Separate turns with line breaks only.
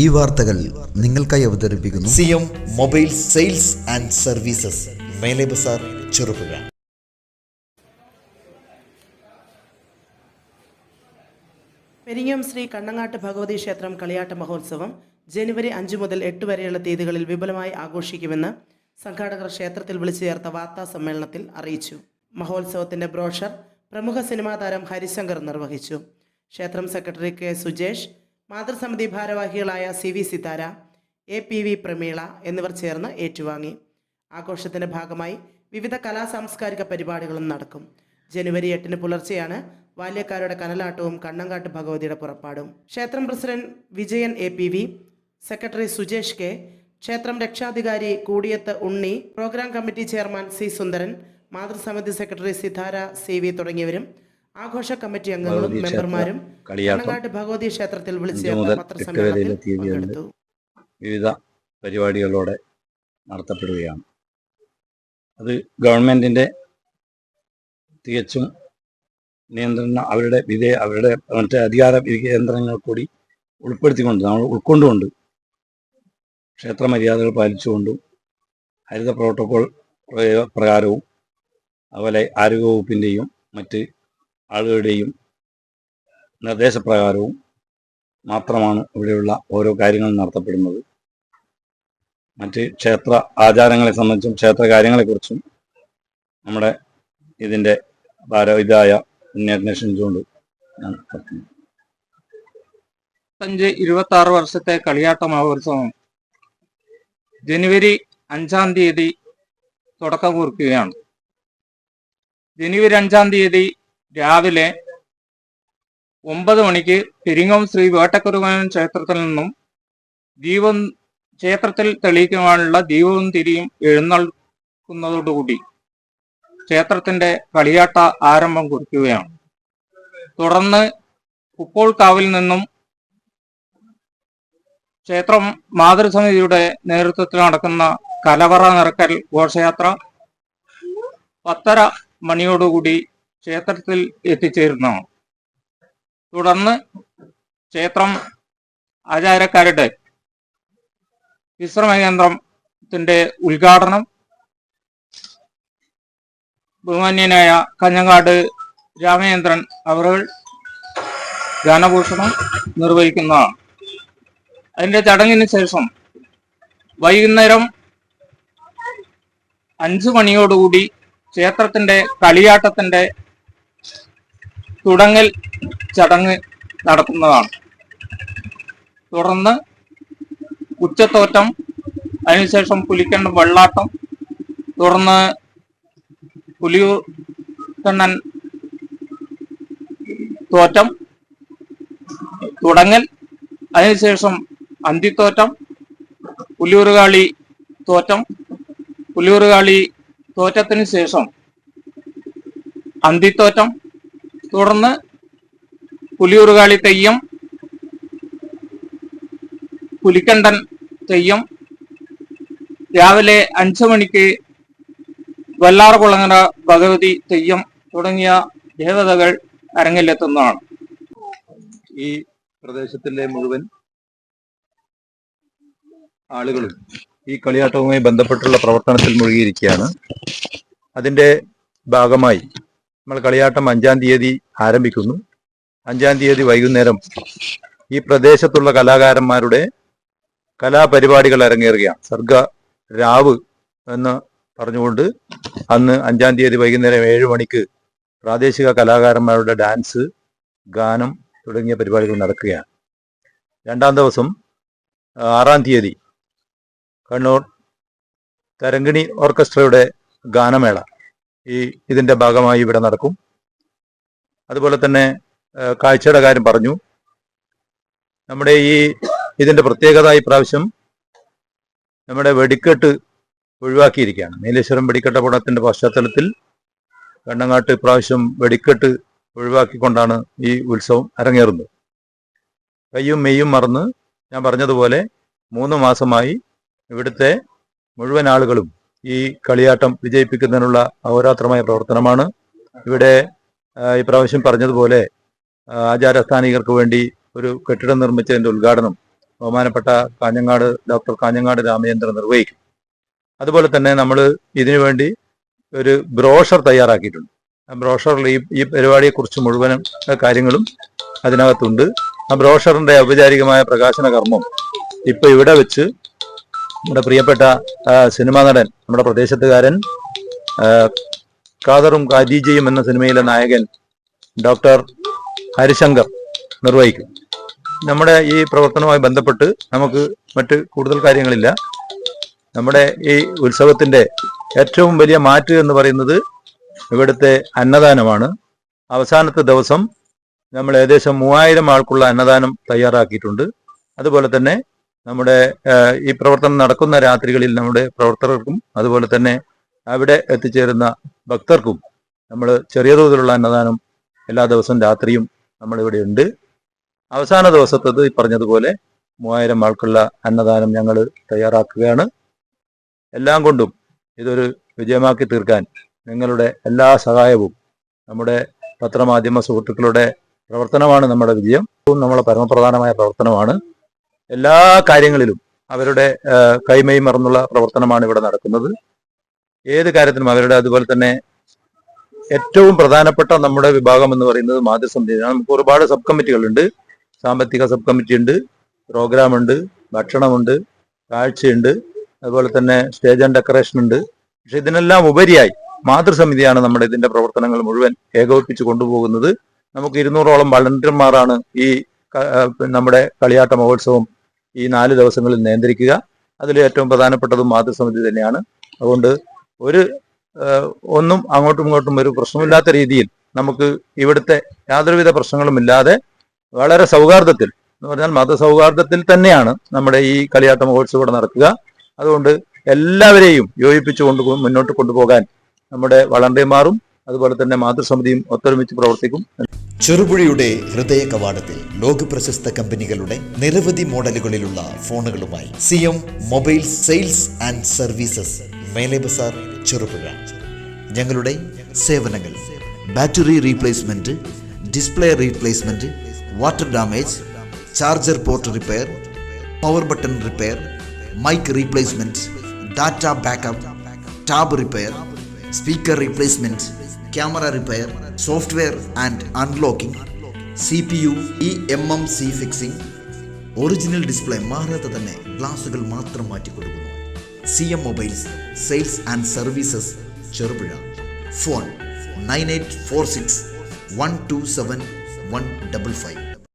ഈ വാർത്തകൾ നിങ്ങൾക്കായി അവതരിപ്പിക്കുന്നു.
C M mobile sales and services Mele Bazar Cherupuzha
Peringam Shri Kannangad Bhagavathi ക്ഷേത്രം കളിയാട്ട മഹോത്സവം ജനുവരി അഞ്ച് മുതൽ എട്ട് വരെയുള്ള തീയതികളിൽ വിപുലമായി ആഘോഷിക്കുമെന്ന് സംഘാടകർ ക്ഷേത്രത്തിൽ വിളിച്ചു ചേർത്ത വാർത്താ സമ്മേളനത്തിൽ അറിയിച്ചു. മഹോത്സവത്തിന്റെ ബ്രോഷർ പ്രമുഖ സിനിമാ താരം ഹരിശങ്കർ നിർവഹിച്ചു. ക്ഷേത്രം സെക്രട്ടറി കെ സുജേഷ് മാതൃസമിതി ഭാരവാഹികളായ C V Sithara A P V Prameela എന്നിവർ ചേർന്ന് ഏറ്റുവാങ്ങി. ആഘോഷത്തിന്റെ ഭാഗമായി വിവിധ കലാ സാംസ്കാരിക പരിപാടികളും നടക്കും. ജനുവരി എട്ടിന് പുലർച്ചെയാണ് ബാല്യക്കാരുടെ കനലാട്ടവും കണ്ണങ്കാട്ട് ഭഗവതിയുടെ പുറപ്പാടും. ക്ഷേത്രം president Vijayan A P V secretary Sujesh K ക്ഷേത്രം രക്ഷാധികാരി കൂടിയത്ത് Unni programme committee chairman C Sundaran മാതൃസമിതി secretary Sithara C V തുടങ്ങിയവരും ആഘോഷ കമ്മിറ്റി അംഗങ്ങളും മെമ്പർമാരും
കളിയാട്ടം
ഭഗവതി ക്ഷേത്രത്തിൽ വിളിച്ചു
വിവിധ പരിപാടികളോടെ നടത്തപ്പെടുകയാണ്. അത് ഗവൺമെന്റിന്റെ തികച്ചും നിയന്ത്രണ അവരുടെ വിധേ അവരുടെ മറ്റേ അധികാര കേന്ദ്രങ്ങൾ കൂടി ഉൾപ്പെടുത്തിക്കൊണ്ട് നമ്മൾ ഉൾക്കൊണ്ടുകൊണ്ട് ക്ഷേത്ര മര്യാദകൾ പാലിച്ചുകൊണ്ടും ഹരിത പ്രോട്ടോകോൾ പ്രകാരവും അതുപോലെ ആരോഗ്യവകുപ്പിന്റെയും മറ്റ് ആളുകളുടെയും നിർദ്ദേശപ്രകാരവും മാത്രമാണ് ഇവിടെയുള്ള ഓരോ കാര്യങ്ങളും നടത്തപ്പെടുന്നത്. മറ്റ് ക്ഷേത്ര ആചാരങ്ങളെ സംബന്ധിച്ചും ക്ഷേത്ര കാര്യങ്ങളെക്കുറിച്ചും നമ്മുടെ ഇതിന്റെ ഭാരവിതായ അന്വേഷിച്ചുകൊണ്ട് ഞാൻ പറഞ്ഞു
അഞ്ച് ഇരുപത്തി ആറ് വർഷത്തെ കളിയാട്ട മഹോത്സവം ജനുവരി അഞ്ചാം തീയതി തുടക്കം കുറിക്കുകയാണ്. ജനുവരി അഞ്ചാം തീയതി രാവിലെ ഒമ്പത് മണിക്ക് പെരിങ്ങോം ശ്രീ വേട്ടക്കുരുവാൻ ക്ഷേത്രത്തിൽ നിന്നും ദീപം ക്ഷേത്രത്തിൽ തെളിയിക്കുവാനുള്ള ദീപവും തിരിയും എഴുന്നള്ളുന്നതോടുകൂടി ക്ഷേത്രത്തിന്റെ കളിയാട്ട ആരംഭം കുറിക്കുകയാണ്. തുടർന്ന് കുപ്പോൾ കാവിൽ നിന്നും ക്ഷേത്രം മാതൃസമിതിയുടെ നേതൃത്വത്തിൽ നടക്കുന്ന കലവറ നിറക്കൽ ഘോഷയാത്ര പത്തര മണിയോടുകൂടി ക്ഷേത്രത്തിൽ എത്തിച്ചേരുന്നു. തുടർന്ന് ക്ഷേത്രം ആചാരക്കാരുടെ വിശ്രമ കേന്ദ്രത്തിന്റെ ഉദ്ഘാടനം ബഹുമാന്യനായ കഞ്ഞങ്ങാട് രാമചന്ദ്രൻ അവർ ഗാനഭൂഷണം നിർവഹിക്കുന്നതാണ് അതിന്റെ ചടങ്ങിന് ശേഷം വൈകുന്നേരം അഞ്ചു മണിയോടുകൂടി ക്ഷേത്രത്തിന്റെ കളിയാട്ടത്തിന്റെ തുടങ്ങൽ ചടങ്ങ് നടത്തുന്നതാണ് തുടർന്ന് ഉച്ചത്തോറ്റം അതിനുശേഷം പുലിക്കണ്ട വെള്ളാട്ടം തുടർന്ന് പുലിയൂർ തോറ്റം തുടങ്ങൽ അതിനുശേഷം അന്തിത്തോറ്റം പുലിയൂറുകാളി തോറ്റം പുലിയൂറുകാളി തോറ്റത്തിന് ശേഷം അന്തിത്തോറ്റം തുടർന്ന് പുലിയൂറുകാളി തെയ്യം പുലിക്കണ്ടൻ തെയ്യം രാവിലെ അഞ്ചു മണിക്ക് വല്ലാർകുളങ്ങര ഭഗവതി തെയ്യം തുടങ്ങിയ ദേവതകൾ അരങ്ങിലെത്തുന്നതാണ്
ഈ പ്രദേശത്തിലെ മുഴുവൻ ആളുകളും ഈ കളിയാട്ടവുമായി ബന്ധപ്പെട്ടുള്ള പ്രവർത്തനത്തിൽ മുഴുകിയിരിക്കുകയാണ്. അതിന്റെ ഭാഗമായി നമ്മൾ കളിയാട്ടം അഞ്ചാം തീയതി ആരംഭിക്കുന്നു. അഞ്ചാം തീയതി വൈകുന്നേരം ഈ പ്രദേശത്തുള്ള കലാകാരന്മാരുടെ കലാപരിപാടികൾ അരങ്ങേറുകയാണ്. സർഗ രാവ് എന്ന് പറഞ്ഞുകൊണ്ട് അന്ന് അഞ്ചാം തീയതി വൈകുന്നേരം ഏഴ് മണിക്ക് പ്രാദേശിക കലാകാരന്മാരുടെ ഡാൻസ് ഗാനം തുടങ്ങിയ പരിപാടികൾ നടക്കുകയാണ്. രണ്ടാം ദിവസം ആറാം തീയതി കണ്ണൂർ തരങ്കിണി ഓർക്കസ്ട്രയുടെ ഗാനമേള. ഈ ഇതിന്റെ ഭാഗമായി ഇവിടെ നടക്കും. അതുപോലെ തന്നെ കാഴ്ചയുടെ കാര്യം പറഞ്ഞു. നമ്മുടെ ഈ ഇതിന്റെ പ്രത്യേകത ഈ പ്രാവശ്യം നമ്മുടെ വെടിക്കെട്ട് ഒഴിവാക്കിയിരിക്കുകയാണ്. നീലേശ്വരം വെടിക്കെട്ട് പഠനത്തിന്റെ പശ്ചാത്തലത്തിൽ കണ്ണങ്ങാട്ട് ഇപ്രാവശ്യം വെടിക്കെട്ട് ഒഴിവാക്കിക്കൊണ്ടാണ് ഈ ഉത്സവം അരങ്ങേറുന്നത്. കയ്യും മെയ്യും മറന്ന് ഞാൻ പറഞ്ഞതുപോലെ മൂന്ന് മാസമായി ഇവിടുത്തെ മുഴുവൻ ആളുകളും ഈ കളിയാട്ടം വിജയിപ്പിക്കുന്നതിനുള്ള അഹോരാത്രമായ പ്രവർത്തനമാണ്. ഇവിടെ ഇപ്രാവശ്യം പറഞ്ഞതുപോലെ ആചാരസ്ഥാനികർക്ക് വേണ്ടി ഒരു കെട്ടിടം നിർമ്മിച്ചതിന്റെ ഉദ്ഘാടനം ബഹുമാനപ്പെട്ട കാഞ്ഞങ്ങാട് ഡോക്ടർ കാഞ്ഞങ്ങാട് രാമചന്ദ്രൻ നിർവഹിക്കും. അതുപോലെ തന്നെ നമ്മൾ ഇതിനുവേണ്ടി ഒരു ബ്രോഷർ തയ്യാറാക്കിയിട്ടുണ്ട്. ആ ബ്രോഷറിൽ ഈ ഈ പരിപാടിയെക്കുറിച്ച് മുഴുവൻ കാര്യങ്ങളും അതിനകത്തുണ്ട്. ആ ബ്രോഷറിന്റെ ഔപചാരികമായ പ്രകാശന കർമ്മം ഇപ്പൊ ഇവിടെ വെച്ച് നമ്മുടെ പ്രിയപ്പെട്ട സിനിമാ നടൻ നമ്മുടെ പ്രദേശത്തുകാരൻ കാദറും കാദീജയും എന്ന സിനിമയിലെ നായകൻ ഡോക്ടർ ഹരിശങ്കർ നിർവഹിക്കും. നമ്മുടെ ഈ പ്രവർത്തനവുമായി ബന്ധപ്പെട്ട് നമുക്ക് മറ്റ് കൂടുതൽ കാര്യങ്ങളില്ല. നമ്മുടെ ഈ ഉത്സവത്തിന്റെ ഏറ്റവും വലിയ മാറ്റ് എന്ന് പറയുന്നത് ഇവിടുത്തെ അന്നദാനമാണ്. അവസാനത്തെ ദിവസം നമ്മൾ ഏകദേശം മൂവായിരം ആൾക്കുള്ള അന്നദാനം തയ്യാറാക്കിയിട്ടുണ്ട്. അതുപോലെ തന്നെ നമ്മുടെ ഈ പ്രവർത്തനം നടക്കുന്ന രാത്രികളിൽ നമ്മുടെ പ്രവർത്തകർക്കും അതുപോലെ തന്നെ അവിടെ എത്തിച്ചേരുന്ന ഭക്തർക്കും നമ്മൾ ചെറിയ തോതിലുള്ള അന്നദാനം എല്ലാ ദിവസവും രാത്രിയും നമ്മളിവിടെ ഉണ്ട്. അവസാന ദിവസത്തത് ഈ പറഞ്ഞതുപോലെ മൂവായിരം ആൾക്കുള്ള അന്നദാനം ഞങ്ങൾ തയ്യാറാക്കുകയാണ്. എല്ലാം കൊണ്ടും ഇതൊരു വിജയമാക്കി തീർക്കാൻ നിങ്ങളുടെ എല്ലാ സഹായവും നമ്മുടെ പത്രമാധ്യമ സുഹൃത്തുക്കളുടെ പ്രവർത്തനമാണ് നമ്മുടെ വിജയം. നമ്മളെ പരമപ്രധാനമായ പ്രവർത്തനമാണ്. എല്ലാ കാര്യങ്ങളിലും അവരുടെ കൈമൈ മറന്നുള്ള പ്രവർത്തനമാണ് ഇവിടെ നടക്കുന്നത്. ഏത് കാര്യത്തിനും അവരുടെ അതുപോലെ തന്നെ ഏറ്റവും പ്രധാനപ്പെട്ട നമ്മുടെ വിഭാഗം എന്ന് പറയുന്നത് മാതൃസമിതിയാണ് നമുക്ക് ഒരുപാട് സബ് കമ്മിറ്റികളുണ്ട് സാമ്പത്തിക സബ് കമ്മിറ്റി ഉണ്ട് പ്രോഗ്രാം ഉണ്ട് ഭക്ഷണമുണ്ട് കാഴ്ചയുണ്ട് അതുപോലെ തന്നെ സ്റ്റേജ് ആൻഡ് ഡെക്കറേഷൻ ഉണ്ട്. പക്ഷെ ഇതിനെല്ലാം ഉപരിയായി മാതൃസമിതിയാണ് നമ്മുടെ ഇതിന്റെ പ്രവർത്തനങ്ങൾ മുഴുവൻ ഏകോപിപ്പിച്ച് കൊണ്ടുപോകുന്നത്. നമുക്ക് ഇരുന്നൂറോളം വളണ്ടിയർമാരാണ് ഈ നമ്മുടെ കളിയാട്ട മഹോത്സവം ഈ നാല് ദിവസങ്ങളിൽ നിയന്ത്രിക്കുക. അതിൽ ഏറ്റവും പ്രധാനപ്പെട്ടതും മാതൃസമിതി തന്നെയാണ്. അതുകൊണ്ട് ഒരു ഒന്നും അങ്ങോട്ടും ഇങ്ങോട്ടും ഒരു പ്രശ്നമില്ലാത്ത രീതിയിൽ നമുക്ക് ഇവിടുത്തെ യാതൊരുവിധ പ്രശ്നങ്ങളും ഇല്ലാതെ വളരെ സൗഹാർദ്ദത്തിൽ എന്ന് പറഞ്ഞാൽ മതസൗഹാർദ്ദത്തിൽ തന്നെയാണ് നമ്മുടെ ഈ കളിയാട്ട മഹോത്സവം ഇവിടെ നടക്കുക. അതുകൊണ്ട് എല്ലാവരെയും യോജിപ്പിച്ചുകൊണ്ട് മുന്നോട്ട് കൊണ്ടുപോകാൻ നമ്മുടെ വളണ്ടിയർമാരും അതുപോലെ തന്നെ മാതൃസമിതിയും ഒത്തൊരുമിച്ച് പ്രവർത്തിക്കും.
ചെറുപുഴയുടെ ഹൃദയ കവാടത്തിൽ ലോക പ്രശസ്ത കമ്പനികളുടെ നിരവധി മോഡലുകളിലുള്ള ഫോണുകളുമായി C M mobile sales and services Mele Bazar Cherupuzha.
ഞങ്ങളുടെ സേവനങ്ങൾ battery replacement display replacement water damage charger port repair power button repair mic replacement data backup tab repair speaker replacement camera repair software and unlocking C P U E M M C fixing original display മാറാതെ തന്നെ ഗ്ലാസുകൾ മാത്രം മാറ്റിക്കൊടുക്കുന്നു. C M mobiles sales and services Cherupuzha. Phone nine eight four six one two seven one double five